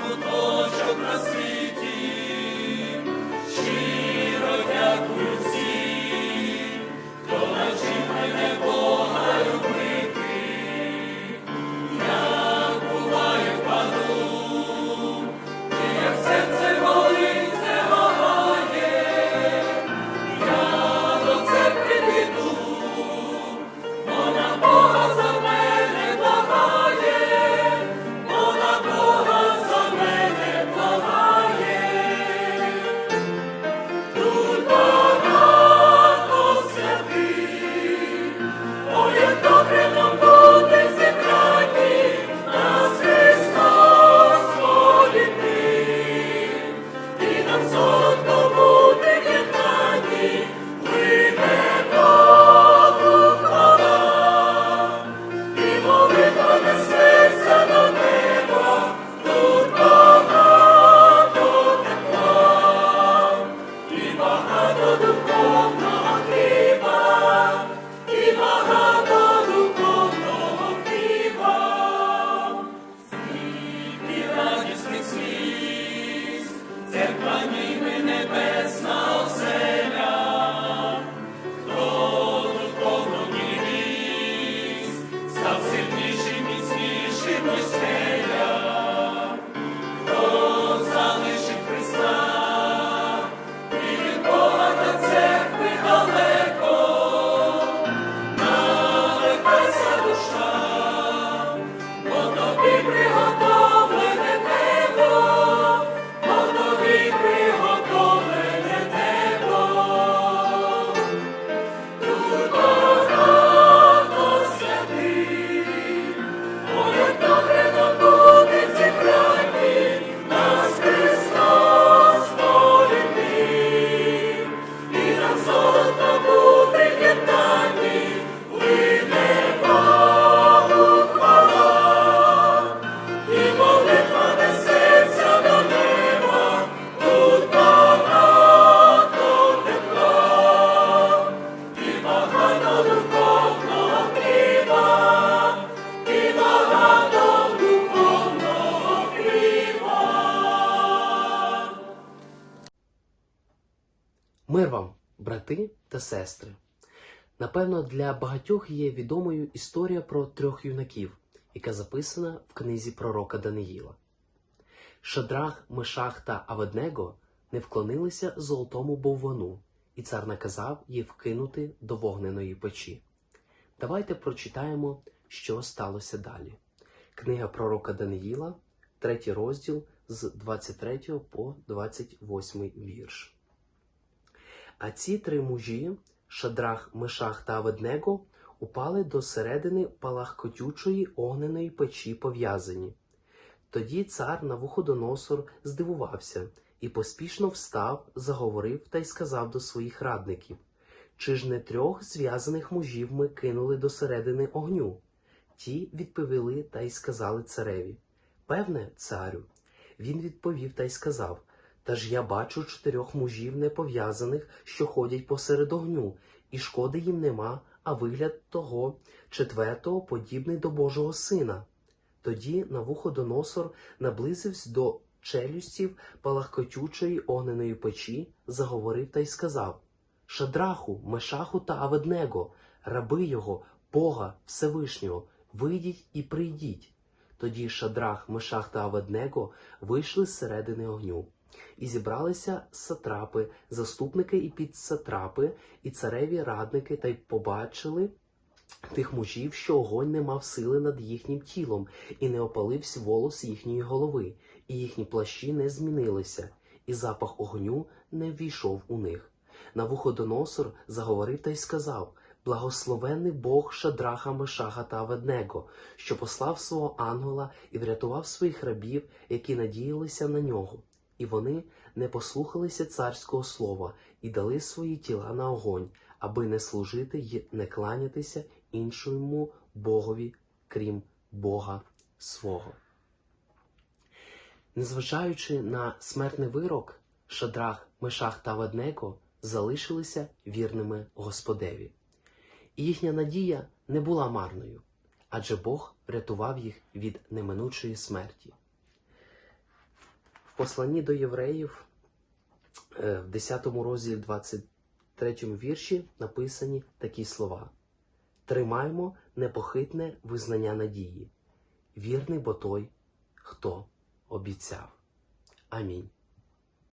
куточок на світі, брати та сестри. Напевно, для багатьох є відомою історія про трьох юнаків, яка записана в книзі пророка Даниїла. Шадрах, Мешах та Аведнего не вклонилися золотому боввану, і цар наказав їх вкинути до вогненої печі. Давайте прочитаємо, що сталося далі. Книга пророка Даниїла, третій розділ з 23 по 28 вірш. А ці три мужі, Шадрах, Мешах та Аведнего, упали до середини палахкотючої огненої печі пов'язані. Тоді цар Навуходоносор здивувався і поспішно встав, заговорив та й сказав до своїх радників: Чи ж не трьох зв'язаних мужів ми кинули до середини огню? Ті відповіли та й сказали цареві: Певне, царю. Він відповів та й сказав: Та ж я бачу чотирьох мужів непов'язаних, що ходять посеред огню, і шкоди їм нема, а вигляд того четвертого подібний до Божого сина. Тоді Навуходоносор наблизився до челюстів палахкотючої огненої печі, заговорив та й сказав: Шадраху, Мешаху та Аведнего, раби його, Бога Всевишнього, вийдіть і прийдіть. Тоді Шадрах, Мешах та Аведнего вийшли з середини огню. І зібралися сатрапи, заступники і підсатрапи, і цареві радники, та й побачили тих мужів, що огонь не мав сили над їхнім тілом, і не опалився волос їхньої голови, і їхні плащі не змінилися, і запах огню не ввійшов у них. Навуходоносор заговорив та й сказав: Благословенний Бог Шадраха, Мешаха та Аведнего, що послав свого ангела і врятував своїх рабів, які надіялися на нього. І вони не послухалися царського слова і дали свої тіла на огонь, аби не служити й не кланятися іншому Богові, крім Бога свого. Незважаючи на смертний вирок, Шадрах, Мешах та Ваднеко залишилися вірними Господеві. І їхня надія не була марною, адже Бог врятував їх від неминучої смерті. Посланні до євреїв е, в 10 розділі 23 вірші написані такі слова: Тримаймо непохитне визнання надії, вірний бо той, хто обіцяв. Амінь.